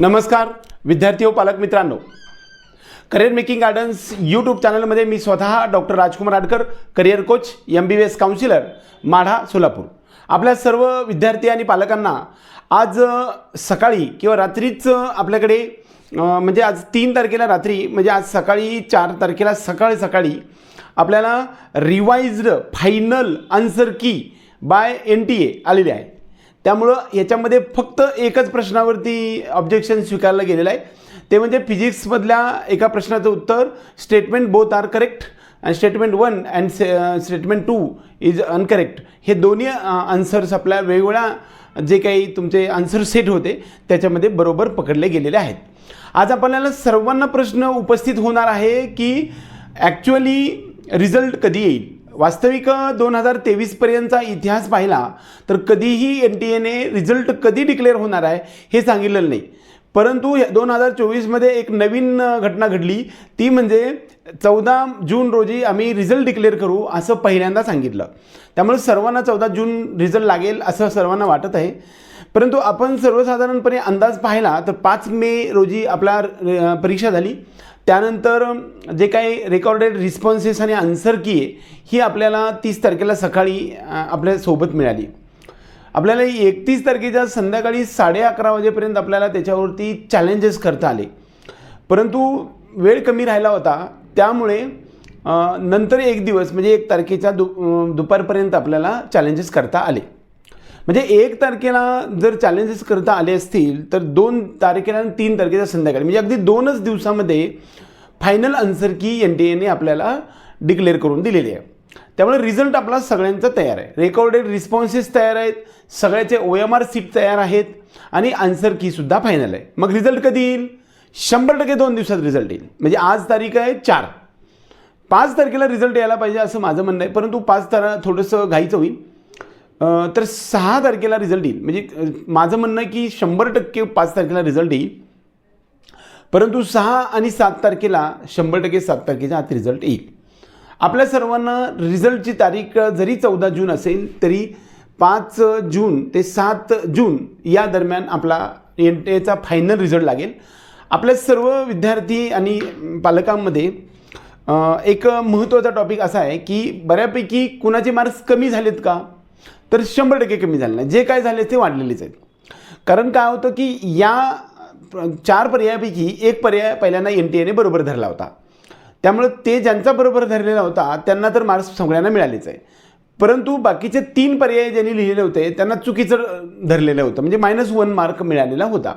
नमस्कार विद्यार्थी व पालक मित्रांनो. करिअर मेकिंग गार्डन्स यूट्यूब चॅनलमध्ये मी स्वतः doctor Rajkumar Adkar career coach M B S counsellor Madha Solapur. आपल्या सर्व विद्यार्थी आणि पालकांना आज सकाळी किंवा रात्रीच आपल्याकडे म्हणजे आज तीन तारखेला रात्री म्हणजे आज सकाळी चार तारखेला सकाळी सकाळी आपल्याला revised final answer key by N T A आलेली आहे. त्यामुळं याच्यामध्ये फक्त एकच प्रश्नावरती ऑब्जेक्शन स्वीकारलं गेलेलं आहे. ते म्हणजे फिजिक्समधल्या एका प्रश्नाचं उत्तर statement both are correct and statement one and statement two is uncorrect हे दोन्ही uh, आन्सर्स आपल्या वेगवेगळ्या uh, जे काही तुमचे आन्सर सेट होते त्याच्यामध्ये बरोबर पकडले गेलेले आहेत. आज आपल्याला सर्वांना प्रश्न उपस्थित होणार आहे की ॲक्च्युअली रिझल्ट कधी येईल? वास्तविक दोन हजार तेवीसपर्यंतचा इतिहास पाहिला तर कधीही एन टी एने रिझल्ट कधी डिक्लेअर होणार आहे हे सांगितलेलं नाही. परंतु दोन हजार चोवीसमध्ये एक नवीन घटना घडली. ती म्हणजे चौदा जून रोजी आम्ही रिझल्ट डिक्लेअर करू असं पहिल्यांदा सांगितलं. त्यामुळे सर्वांना चौदा जून रिझल्ट लागेल असं सर्वांना वाटत आहे. परंतु आपण सर्वसाधारणपणे अंदाज पाहिला तर पाच मे रोजी आपला परीक्षा झाली. त्यानंतर जे काही रेकॉर्डेड रिस्पॉन्सेस आणि आन्सर की आहे ही आपल्याला तीस तारखेला सकाळी आपल्यासोबत मिळाली. आपल्याला एकतीस तारखेच्या संध्याकाळी साडे अकरा वाजेपर्यंत आपल्याला त्याच्यावरती चॅलेंजेस करता आले. परंतु वेळ कमी राहिला होता. त्यामुळे नंतर एक दिवस म्हणजे एक तारखेच्या दु दुपारपर्यंत आपल्याला चॅलेंजेस करता आले. म्हणजे एक तारखेला जर चॅलेंजेस करता आले असतील तर दोन तारखेला आणि तीन तारखेच्या संध्याकाळी म्हणजे अगदी दोनच दिवसामध्ये final answer key N T एने आपल्याला डिक्लेअर करून दिलेली आहे. त्यामुळे रिझल्ट आपला सगळ्यांचा तयार आहे. रेकॉर्डेड रिस्पॉन्सेस तयार आहेत सगळ्याचे ओ एम आर सीट तयार आहेत आणि आन्सर कीसुद्धा फायनल आहे. मग रिझल्ट कधी येईल? शंभर टक्के दोन दिवसात रिझल्ट येईल. म्हणजे आज तारीख आहे चार. पाच तारखेला रिझल्ट यायला पाहिजे असं माझं म्हणणं आहे परंतु पाच तारा थोडंसं घाईचं होईल. तर सहा तारखेला रिझल्ट येईल. म्हणजे माझं म्हणणं आहे की शंभर टक्के पाच तारखेला रिझल्ट येईल. परंतु सहा आणि सात तारखेला शंभर टक्के सात तारखेच्या आत रिझल्ट येईल. आपल्या सर्वांना रिझल्टची तारीख जरी चौदा जून असेल तरी पाच जून ते सात जून या दरम्यान आपला एन टी एचा फायनल रिझल्ट लागेल. आपल्या सर्व विद्यार्थी आणि पालकांमध्ये एक महत्त्वाचा टॉपिक असा आहे की बऱ्यापैकी कुणाचे मार्क्स कमी झालेत का? तर शंभर टक्के कमी झाले नाही. जे काय झाले ते वाढलेलेच आहेत. कारण काय होतं की या चार पर्यायापैकी एक पर्याय पहिल्यांदा एन टी एने बरोबर धरला होता. त्यामुळं ते ज्यांचा बरोबर धरलेला होता त्यांना तर मार्क्स सगळ्यांना मिळालेच आहे परंतु बाकीचे तीन पर्याय ज्यांनी लिहिलेले होते त्यांना चुकीचं धरलेलं होतं. म्हणजे मायनस वन मार्क मिळालेला होता.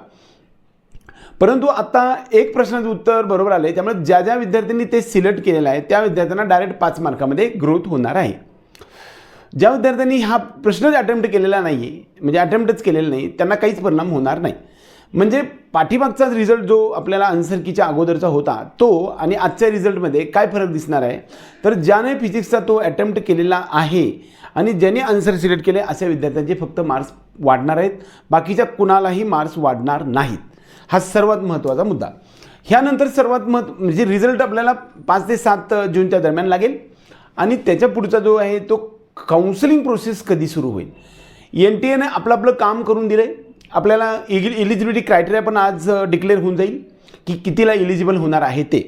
परंतु आता एक प्रश्नाचं उत्तर बरोबर आले त्यामुळे ज्या ज्या विद्यार्थ्यांनी ते सिलेक्ट केलेलं आहे त्या विद्यार्थ्यांना डायरेक्ट पाच मार्कामध्ये ग्रोथ होणार आहे. ज्या विद्यार्थ्यांनी हा प्रश्नच अटेम्प्ट केलेला नाही आहे म्हणजे अटेम्प्टच केलेला नाही त्यांना काहीच परिणाम होणार नाही. म्हणजे पाठीमागचाच रिझल्ट जो आपल्याला आन्सरकीच्या अगोदरचा होता तो आणि आजच्या रिझल्टमध्ये काय फरक दिसणार आहे? तर ज्याने फिजिक्सचा तो अटेम्प्ट केलेला आहे आणि ज्याने आन्सर सिलेक्ट केले अशा विद्यार्थ्यांचे फक्त मार्क्स वाढणार आहेत. बाकीच्या कुणालाही मार्क्स वाढणार नाहीत. हा सर्वात महत्त्वाचा मुद्दा. ह्यानंतर सर्वात महत्त्व म्हणजे रिझल्ट आपल्याला पाच ते सात जूनच्या दरम्यान लागेल. आणि त्याच्या पुढचा जो आहे तो काउन्सिलिंग प्रोसेस कधी सुरू होईल? एन टी एने आपलं आपलं काम करून दिलं आहे आपल्याला इगि इलिजिबिलिटी क्रायटेरिया पण आज डिक्लेअर होऊन जाईल की कितीला इलिजिबल होणार आहे ते.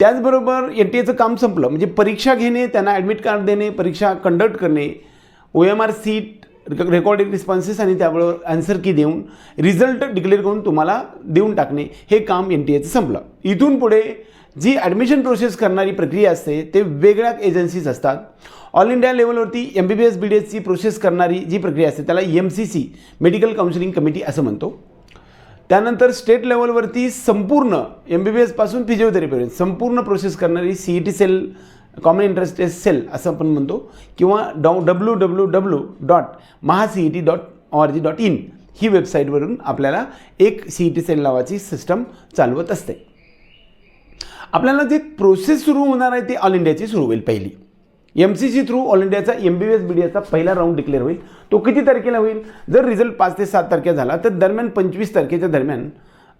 त्याचबरोबर एन टी एचं काम संपलं. म्हणजे परीक्षा घेणे त्यांना ॲडमिट कार्ड देणे परीक्षा कंडक्ट करणे O M R sheet recording responses आणि त्याबरोबर आन्सर की देऊन रिझल्ट डिक्लेअर करून तुम्हाला देऊन टाकणे हे काम एन टी एचं संपलं. इथून पुढे जी ॲडमिशन प्रोसेस करणारी प्रक्रिया असते ते वेगळ्या एजन्सीज असतात. ऑल इंडिया लेवलवरती M B B S B D एसची प्रोसेस करणारी जी प्रक्रिया असते त्याला M C C medical counselling committee असं म्हणतो. त्यानंतर स्टेट लेवलवरती संपूर्ण एम बी बी एसपासून फिजिओथेरपीपर्यंत संपूर्ण प्रोसेस करणारी C E T cell common interest cell असं आपण म्हणतो किंवा डॉ W W W dot Maha C E T dot O R G dot in ही वेबसाईटवरून आपल्याला एक सी ई टी सेल नावाची सिस्टम चालवत असते. आपल्याला जे प्रोसेस सुरू होणार आहे ती ऑल इंडियाची सुरू होईल पहिली. M C C through all इंडियाचा M B B S B D एसचा पहिला राऊंड डिक्लेअर होईल. तो किती तारखेला होईल? जर रिझल्ट पाच ते सात तारखेला झाला तर दरम्यान पंचवीस तारखेच्या दरम्यान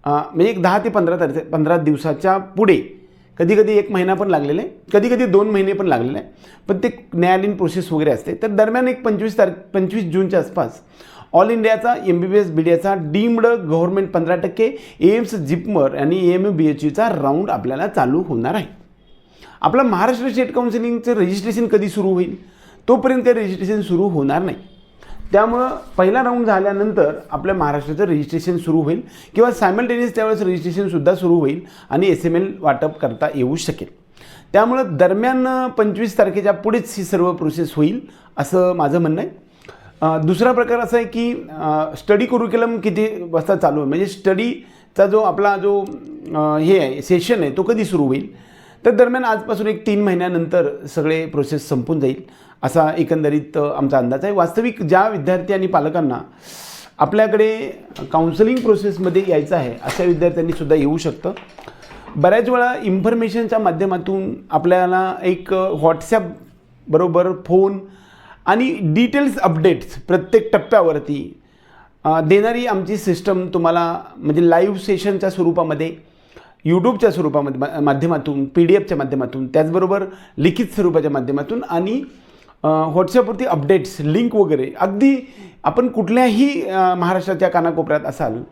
म्हणजे एक दहा ते पंधरा तारखे पंधरा दिवसाच्या पुढे कधी कधी एक महिना पण लागलेला आहे कधी कधी दोन महिने पण लागलेले आहे पण ते न्यायालयीन प्रोसेस वगैरे असते. तर दरम्यान एक पंचवीस तारख पंचवीस जूनच्या आसपास ऑल इंडियाचा M B B S B D एचा डीम्ड गव्हर्नमेंट पंधरा टक्के एम्स जिपमर आणि एम बी एच यूचा राऊंड आपल्याला चालू होणार आहे. आपलं महाराष्ट्र स्टेट काउन्सिलिंगचं रजिस्ट्रेशन कधी सुरू होईल? तोपर्यंत काही रजिस्ट्रेशन सुरू होणार नाही. त्यामुळं पहिला राऊंड झाल्यानंतर आपल्या महाराष्ट्राचं रजिस्ट्रेशन सुरू होईल किंवा सायमल्टेनियस त्यावेळेस रजिस्ट्रेशनसुद्धा सुरू होईल आणि एस एम एल वाटप करता येऊ शकेल. त्यामुळं दरम्यान पंचवीस तारखेच्या पुढेच ही सर्व प्रोसेस होईल असं माझं म्हणणं आहे. दुसरा प्रकार असा आहे की स्टडी कुरिक्युलम किती वाजता चालू आहे म्हणजे स्टडीचा जो आपला जो हे आहे सेशन आहे तो कधी सुरू होईल? तर दरम्यान आजपासून एक तीन महिन्यानंतर सगळे प्रोसेस संपून जाईल असा एकंदरीत आमचा अंदाज आहे. वास्तविक ज्या विद्यार्थी आणि पालकांना आपल्याकडे काउन्सलिंग प्रोसेसमध्ये यायचं आहे अशा विद्यार्थ्यांनी सुद्धा येऊ शकतं. बऱ्याच वेळा इन्फॉर्मेशनच्या माध्यमातून आपल्याला एक व्हॉट्सॲप बरोबर फोन आणि डिटेल्स अपडेट्स प्रत्येक टप्प्यावरती देणारी आमची सिस्टम तुम्हाला म्हणजे लाईव्ह सेशनच्या स्वरूपामध्ये यूट्यूबच्या स्वरूपामध्ये मा- माध्यमातून पी डी एफच्या माध्यमातून त्याचबरोबर लिखित स्वरूपाच्या माध्यमातून आणि व्हॉट्सअपवरती अपडेट्स लिंक वगैरे. अगदी आपण कुठल्याही महाराष्ट्राच्या कानाकोपऱ्यात असाल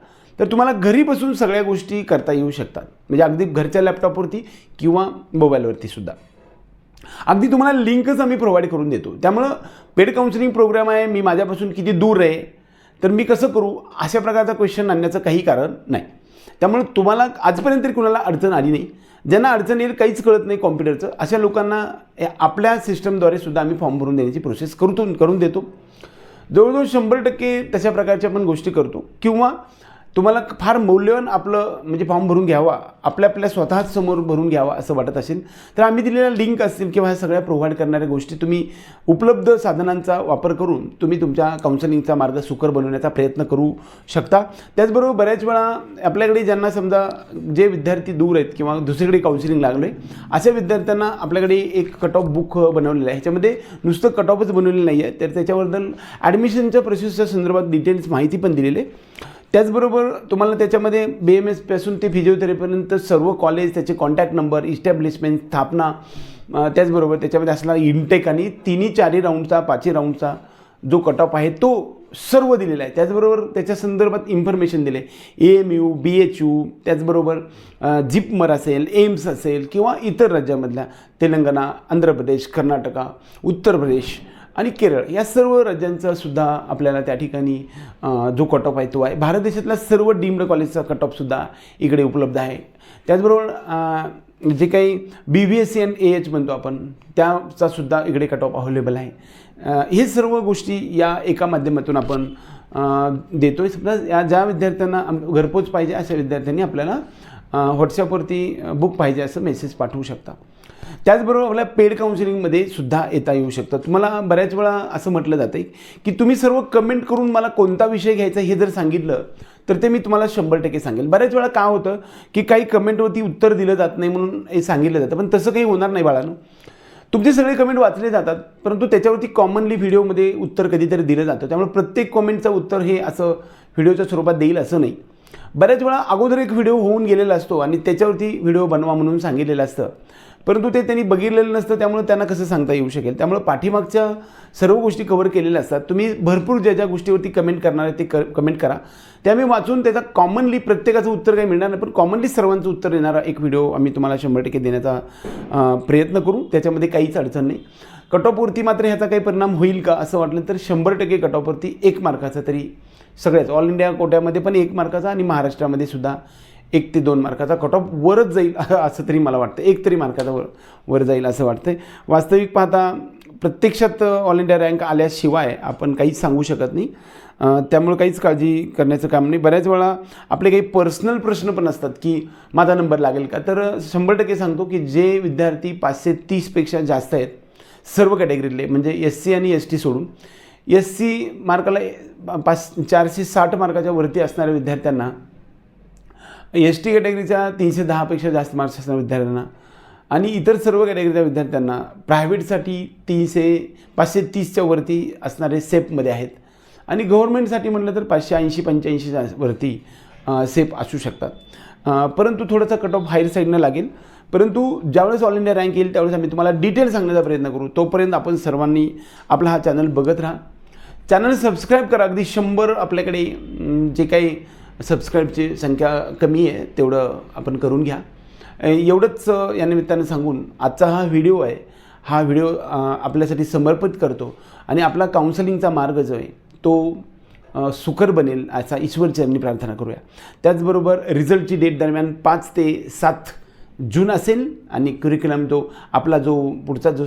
तर तुम्हाला घरी बसून सगळ्या गोष्टी करता येऊ शकतात. म्हणजे अगदी घरच्या लॅपटॉपवरती किंवा मोबाईलवरती सुद्धा. अगदी तुम्हाला लिंकच आम्ही प्रोव्हाइड करून देतो. त्यामुळं पेड काउन्सिलिंग प्रोग्राम आहे मी माझ्यापासून किती दूर आहे तर मी कसं करू? अशा प्रकारचा क्वेश्चन आणण्याचं काही कारण नाही. त्यामुळे तुम्हाला आजपर्यंत तरी कुणाला अडचण आली नाही. ज्यांना अडचण येईल काहीच कळत नाही कॉम्प्युटरचं. अशा लोकांना आपल्या सिस्टमद्वारे सुद्धा आम्ही फॉर्म भरून देण्याची प्रोसेस करतो करून देतो. जवळजवळ शंभर टक्के तशा प्रकारच्या आपण गोष्टी करतो. किंवा तुम्हाला फार मौल्यवान आपलं म्हणजे फॉर्म भरून घ्यावा. आपल्या आपल्या स्वतःच समोर भरून घ्यावा असं वाटत असेल तर आम्ही दिलेल्या लिंक असतील किंवा ह्या सगळ्या प्रोव्हाइड करणाऱ्या गोष्टी तुम्ही उपलब्ध साधनांचा वापर करून तुम्ही तुमच्या काउन्सिलिंगचा मार्ग सुकर बनवण्याचा प्रयत्न करू शकता. त्याचबरोबर बऱ्याच वेळा आपल्याकडे ज्यांना समजा जे विद्यार्थी दूर आहेत किंवा दुसरीकडे काउन्सिलिंग लागलं आहे अशा विद्यार्थ्यांना आपल्याकडे एक कट ऑफ बुक बनवलेलं आहे. ह्याच्यामध्ये नुसतं कट ऑफच बनवलेलं नाही आहे तर त्याच्याबद्दल ॲडमिशनच्या प्रोसेसच्या संदर्भात डिटेल्स माहिती पण दिलेली आहे. त्याचबरोबर तुम्हाला त्याच्यामध्ये बी एम एसपासून ते फिजिओथेरपीपर्यंत सर्व कॉलेज त्याचे कॉन्टॅक्ट नंबर इस्टॅब्लिशमेंट स्थापना त्याचबरोबर त्याच्यामध्ये असणारा इनटेक आणि तिन्ही चारही राऊंडचा पाचही राऊंडचा जो कट ऑफ आहे तो सर्व दिलेला आहे. त्याचबरोबर त्याच्या संदर्भात इन्फॉर्मेशन दिले. A M U B H U त्याचबरोबर जिपमर असेल एम्स असेल किंवा इतर राज्यामधल्या तेलंगणा आंध्र प्रदेश कर्नाटका उत्तर प्रदेश आणि केरळ या सर्व राज्यांचा सुद्धा आपल्याला त्या ठिकाणी जो कट ऑफ आहे तो आहे. भारत देशातल्या सर्व डीम्ड कॉलेजचा कट ऑफसुद्धा इकडे उपलब्ध आहे. त्याचबरोबर जे काही B B S C N A H म्हणतो आपण त्याचा सुद्धा इकडे कट ऑफ अवेलेबल आहे. हे सर्व गोष्टी या एका माध्यमातून आपण देतो आहे समजा या ज्या विद्यार्थ्यांना घरपोच पाहिजे अशा विद्यार्थ्यांनी आपल्याला व्हॉट्सॲपवरती बुक पाहिजे असं मेसेज पाठवू शकता. त्याचबरोबर आपल्या पेड काउन्सिलिंगमध्ये सुद्धा येता येऊ शकतं. तुम्हाला बऱ्याच वेळा असं म्हटलं जातं की तुम्ही सर्व कमेंट करून मला कोणता विषय घ्यायचा हे जर सांगितलं तर ते मी तुम्हाला शंभर टक्के सांगेल. बऱ्याच वेळा का होतं की काही कमेंटवरती उत्तर दिलं जात नाही म्हणून हे सांगितलं जातं. पण तसं काही होणार नाही बाळानं. तुमचे सगळे कमेंट वाचले जातात परंतु त्याच्यावरती कॉमनली व्हिडिओमध्ये उत्तर कधीतरी दिलं जातं. त्यामुळे प्रत्येक कमेंटचं उत्तर हे असं व्हिडिओच्या स्वरूपात देईल असं नाही. बऱ्याच वेळा अगोदर एक व्हिडिओ होऊन गेलेला असतो आणि त्याच्यावरती व्हिडिओ बनवा म्हणून सांगितलेलं असतं. परंतु ते त्यांनी बघितलेलं नसतं त्यामुळे त्यांना कसं सांगता येऊ शकेल? त्यामुळे पाठीमागच्या सर्व गोष्टी कव्हर केलेल्या असतात. तुम्ही भरपूर ज्या ज्या गोष्टीवरती कमेंट करणार आहे ते क कमेंट करा. ते आम्ही वाचून त्याचा कॉमनली प्रत्येकाचं उत्तर काही मिळणार नाही पण कॉमनली सर्वांचं उत्तर देणारा एक व्हिडिओ आम्ही तुम्हाला शंभर टक्के देण्याचा प्रयत्न करू. त्याच्यामध्ये काहीच अडचण नाही. कट ऑफवरती मात्र ह्याचा काही परिणाम होईल का असं वाटलं तर शंभर टक्के कट ऑफवरती एक मार्काचा तरी सगळ्याच ऑल इंडिया कोट्यामध्ये पण एक मार्काचा आणि महाराष्ट्रामध्ये सुद्धा एक ते दोन मार्काचा कट ऑफ वरच जाईल असं तरी मला वाटतं. एक तरी मार्काचा वर वर जाईल असं वाटतं वास्तविक पाहता प्रत्यक्षात ऑल इंडिया रँक आल्याशिवाय आपण काहीच सांगू शकत नाही. त्यामुळे काहीच काळजी करण्याचं काम नाही. बऱ्याच वेळा आपले काही पर्सनल प्रश्न पण असतात की माझा नंबर लागेल का? तर शंभर टक्के सांगतो की जे विद्यार्थी पाचशे तीसपेक्षा जास्त आहेत सर्व कॅटेगरीतले म्हणजे एस सी आणि एस टी सोडून. एस सी मार्काला पाच चारशे साठ मार्काच्या वरती असणाऱ्या विद्यार्थ्यांना एस टी कॅटेगरीच्या तीनशे दहापेक्षा जास्त मार्क्स असणाऱ्या विद्यार्थ्यांना आणि इतर सर्व कॅटेगरीच्या विद्यार्थ्यांना प्रायव्हेटसाठी तीनशे पाचशे तीसच्या वरती असणारे सेपमध्ये आहेत. आणि गव्हर्नमेंटसाठी म्हटलं तर पाचशे ऐंशी पंच्याऐंशीच्या वरती सेप असू शकतात. परंतु थोडासा कट ऑफ हायर साईडनं लागेल. परंतु ज्यावेळेस ऑल इंडिया रँक येईल त्यावेळेस आम्ही तुम्हाला डिटेल सांगण्याचा प्रयत्न करू. तोपर्यंत आपण सर्वांनी आपला हा चॅनल बघत राहा. चॅनल सबस्क्राईब करा. अगदी शंभर आपल्याकडे जे काही सबस्क्राईबची संख्या कमी आहे तेवढं आपण करून घ्या. एवढंच या निमित्तानं सांगून आजचा हा व्हिडिओ आहे. हा व्हिडिओ आपल्यासाठी समर्पित करतो. आणि आपला काउन्सलिंगचा मार्ग जो आहे तो सुकर बनेल असा ईश्वरचरणी प्रार्थना करूया. त्याचबरोबर रिझल्टची डेट दरम्यान पाच ते सात जून असेल आणि क्युरिक्युलम तो आपला जो पुढचा जो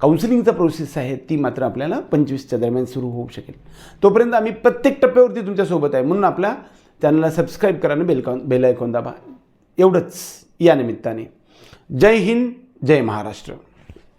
काउन्सिलिंगचा प्रोसेस आहे ती मात्र आपल्याला पंचवीसच्या दरम्यान सुरू होऊ शकेल. तोपर्यंत आम्ही प्रत्येक टप्प्यावरती तुमच्यासोबत आहे. म्हणून आपल्या चॅनलला सबस्क्राईब करा आणि बेलकॉन बेल आयकॉन दाबा. एवढंच या निमित्ताने. जय हिंद जय महाराष्ट्र.